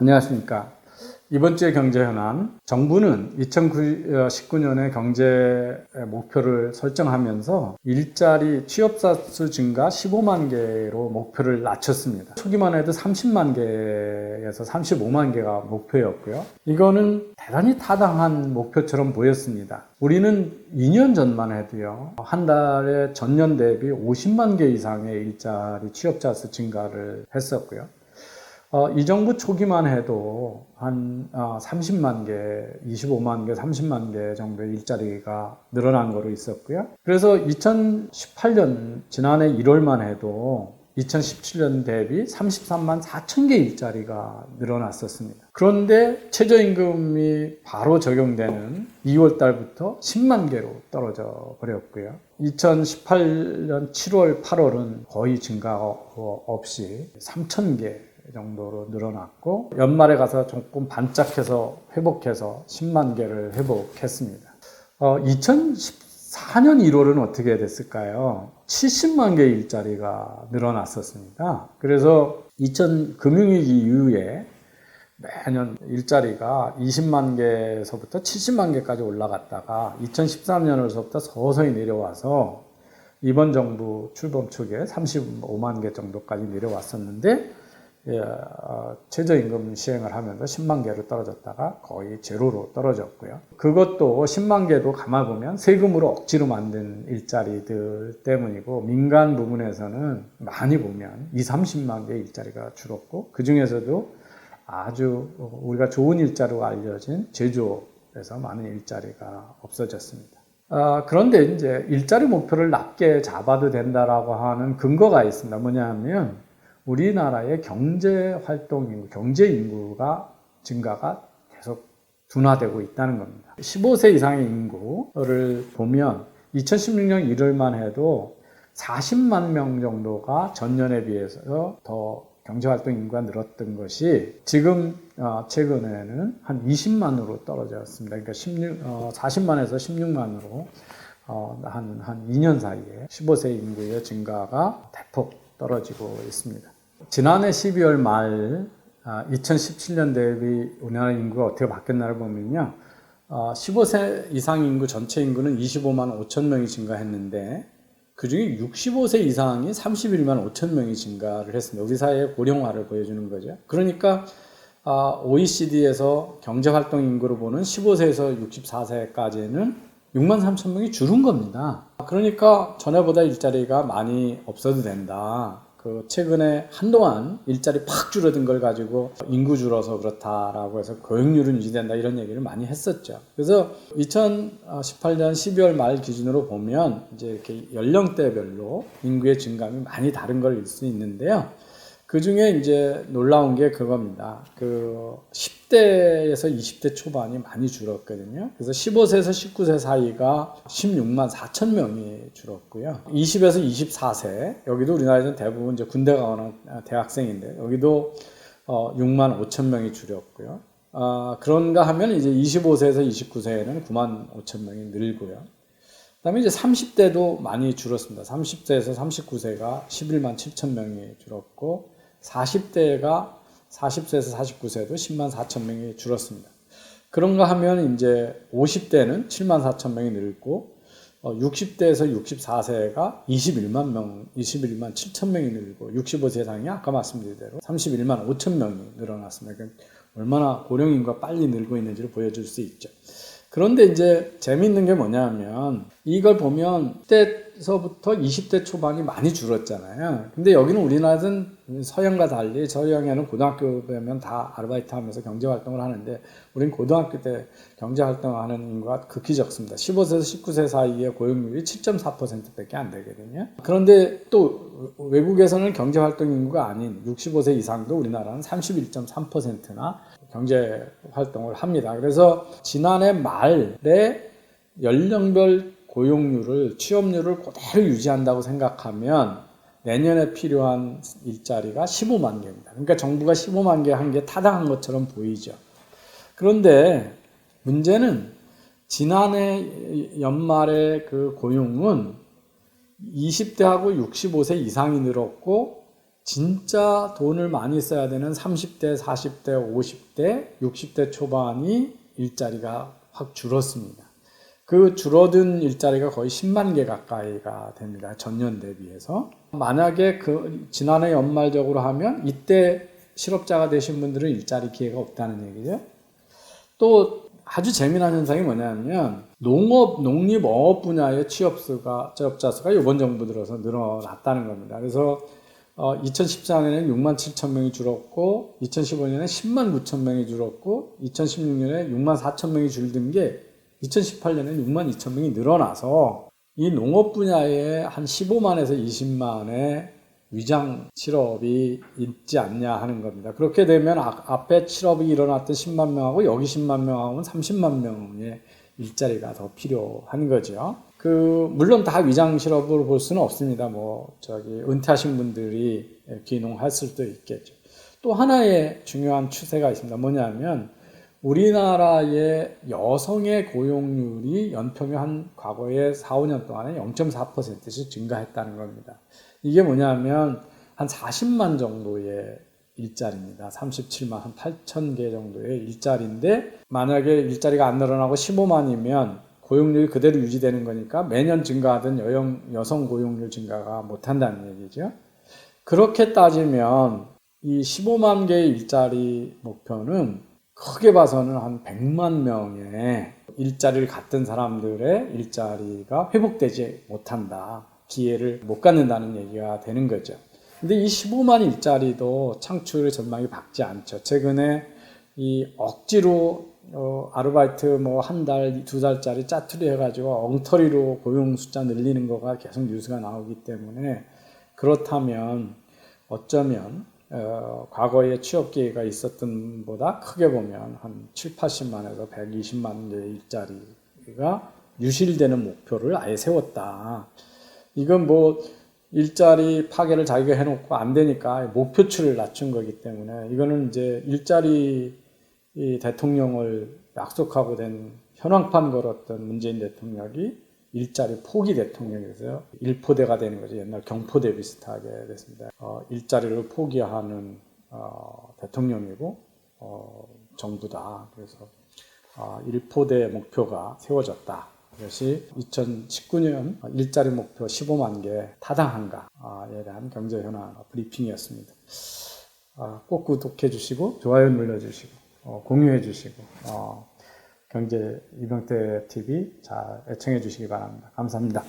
안녕하십니까. 이번 주의 경제 현안. 정부는 2019년에 경제 목표를 설정하면서 일자리 취업자 수 증가 15만 개로 목표를 낮췄습니다. 초기만 해도 30만 개에서 35만 개가 목표였고요. 이거는 대단히 타당한 목표처럼 보였습니다. 우리는 2년 전만 해도요, 한 달에 전년 대비 50만 개 이상의 일자리 취업자 수 증가를 했었고요. 어, 이 정부 초기만 해도 한 어, 30만 개, 25만 개, 30만 개 정도의 일자리가 늘어난 거로 있었고요. 그래서 2018년 지난해 1월만 해도 2017년 대비 33만 4천 개 일자리가 늘어났었습니다. 그런데 최저임금이 바로 적용되는 2월 달부터 10만 개로 떨어져 버렸고요. 2018년 7월, 8월은 거의 증가 없이 3천 개 정도로 늘어났고 연말에 가서 조금 반짝해서 회복해서 10만 개를 회복했습니다. 어, 2014년 1월은 어떻게 됐을까요? 70만 개 일자리가 늘어났었습니다. 그래서 2000 금융위기 이후에 매년 일자리가 20만 개에서부터 70만 개까지 올라갔다가 2013년으로부터 서서히 내려와서 이번 정부 출범 초기에 35만 개 정도까지 내려왔었는데 예, 어, 최저임금 시행을 하면서 10만 개로 떨어졌다가 거의 제로로 떨어졌고요. 그것도 10만 개도 감아보면 세금으로 억지로 만든 일자리들 때문이고 민간 부분에서는 많이 보면 2, 30만 개 일자리가 줄었고 그 중에서도 아주 우리가 좋은 일자리로 알려진 제조업에서 많은 일자리가 없어졌습니다. 아, 그런데 이제 일자리 목표를 낮게 잡아도 된다라고 하는 근거가 있습니다. 뭐냐면 우리나라의 경제 활동 인구, 경제 인구가 증가가 계속 둔화되고 있다는 겁니다. 15세 이상의 인구를 보면 2016년 1월만 해도 40만 명 정도가 전년에 비해서 더 경제활동 인구가 늘었던 것이 지금 어, 최근에는 한 20만으로 떨어졌습니다. 그러니까 16, 어, 40만에서 16만으로 어, 한, 한 2년 사이에 15세 인구의 증가가 대폭 떨어지고 있습니다. 지난해 12월 말 2017년 아, 대비 우리나라 인구가 어떻게 바뀌었나를 보면요. 15세 아, 이상 인구 전체 인구는 25만 5천 명이 증가했는데 그 중에 65세 이상이 31만 5천 명이 증가를 했습니다. 우리 사회의 고령화를 보여주는 거죠. 그러니까 OECD에서 경제활동 인구로 보는 15세에서 64세까지는 6만 3천 명이 줄은 겁니다. 그러니까 전에보다 일자리가 많이 없어도 된다. 그 최근에 한동안 일자리 팍 줄어든 걸 가지고 인구 줄어서 그렇다라고 해서 고용률은 유지된다 이런 얘기를 많이 했었죠. 그래서 2018년 12월 말 기준으로 보면 이제 이렇게 연령대별로 인구의 증감이 많이 다른 걸 알 수 있는데요. 그 중에 이제 놀라운 게 그겁니다. 그 10대에서 20대 초반이 많이 줄었거든요. 그래서 15세에서 19세 사이가 16만 4천 명이 줄었고요. 20에서 24세, 여기도 우리나라에서는 대부분 이제 군대 가거나 대학생인데, 여기도 어 6만 5천 명이 줄었고요. 아, 그런가 하면 이제 25세에서 29세에는 9만 5천 명이 늘고요. 그 다음에 이제 30대도 많이 줄었습니다. 30세에서 39세가 11만 7천 명이 줄었고, 40대가 40세에서 49세도 10만 4천 명이 줄었습니다. 그런가 하면 이제 50대는 7만 4천 명이 늘고 60대에서 어, 64세가 21만 명, 21만 7천 명이 늘고 65세 이상이 아까 말씀드린 대로 31만 5천 명이 늘어났습니다. 그러니까 얼마나 고령인구가 빨리 늘고 있는지를 보여줄 수 있죠. 그런데 이제 재미있는 게 뭐냐면 이걸 보면 때 서부터 20대 초반이 많이 줄었잖아요. 근데 여기는 우리나라는 서양과 달리 서양에는 고등학교 되면 다 아르바이트 하면서 경제 활동을 하는데 우리는 고등학교 때 경제 활동하는 인구가 극히 적습니다. 15세에서 19세 사이의 고용률이 7.4%밖에 안 되거든요. 그런데 또 외국에서는 경제 활동 인구가 아닌 65세 이상도 우리나라는 31.3%나 경제 활동을 합니다. 그래서 지난해 말에 연령별 고용률을 취업률을 그대로 유지한다고 생각하면 내년에 필요한 일자리가 15만 개입니다. 그러니까 정부가 15만 개 한 게 타당한 것처럼 보이죠. 그런데 문제는 지난해 연말에 그 고용은 20대하고 65세 이상이 늘었고 진짜 돈을 많이 써야 되는 30대, 40대, 50대, 60대 초반이 일자리가 확 줄었습니다. 그 줄어든 일자리가 거의 10만 개 가까이가 됩니다. 전년 대비해서. 만약에 그 지난해 연말적으로 하면 이때 실업자가 되신 분들은 일자리 기회가 없다는 얘기죠. 또 아주 재미난 현상이 뭐냐면 농업, 농립 어업 분야의 취업수가 취업자 수가 이번 정부 들어서 늘어났다는 겁니다. 그래서 어, 2014년에 6만 7천 명이 줄었고 2015년에 10만 9천 명이 줄었고 2016년에 6만 4천 명이 줄던 게 2018년에 6만 2천 명이 늘어나서 이 농업 분야에 한 15만에서 20만의 위장 실업이 있지 않냐 하는 겁니다. 그렇게 되면 아- 앞에 실업이 일어났던 10만 명하고 여기 10만 명하고는 30만 명의 일자리가 더 필요한 거죠. 그 물론 다 위장 실업으로 볼 수는 없습니다. 뭐 저기 은퇴하신 분들이 귀농할 수도 있겠죠. 또 하나의 중요한 추세가 있습니다. 뭐냐면 우리나라의 여성의 고용률이 연평균 한 과거에 4, 5년 동안에 0.4%씩 증가했다는 겁니다. 이게 뭐냐면 한 40만 정도의 일자리입니다. 37만 한 8천 개 정도의 일자리인데 만약에 일자리가 안 늘어나고 15만이면 고용률이 그대로 유지되는 거니까 매년 증가하던 여성, 여성 고용률 증가가 못한다는 얘기죠. 그렇게 따지면 이 15만 개의 일자리 목표는 크게 봐서는 한 100만 명의 일자리를 갖던 사람들의 일자리가 회복되지 못한다. 기회를 못 갖는다는 얘기가 되는 거죠. 근데 이 15만 일자리도 창출의 전망이 밝지 않죠. 최근에 이 억지로 어, 아르바이트 뭐 한 달, 두 달짜리 짜투리 해가지고 엉터리로 고용 숫자 늘리는 거가 계속 뉴스가 나오기 때문에 그렇다면 어쩌면 어, 과거에 취업 기회가 있었던 보다 크게 보면 한 7, 80만에서 120만 개의 일자리가 유실되는 목표를 아예 세웠다. 이건 뭐 일자리 파괴를 자기가 해놓고 안 되니까 목표치를 낮춘 거기 때문에 이거는 이제 일자리 이 대통령을 약속하고 된 현황판 걸었던 문재인 대통령이 일자리 포기 대통령이어서 일포대가 되는 거죠. 옛날 경포대 비슷하게 됐습니다. 어, 일자리를 포기하는 어, 대통령이고 어, 정부다. 그래서 어, 일포대 목표가 세워졌다. 이것이 2019년 일자리 목표 15만 개 타당한가에 대한 경제 현황 브리핑이었습니다. 아, 꼭 구독해 주시고 좋아요 눌러 주시고 어, 공유해 주시고 어, 경제 이병태 TV 잘 애청해 주시기 바랍니다. 감사합니다.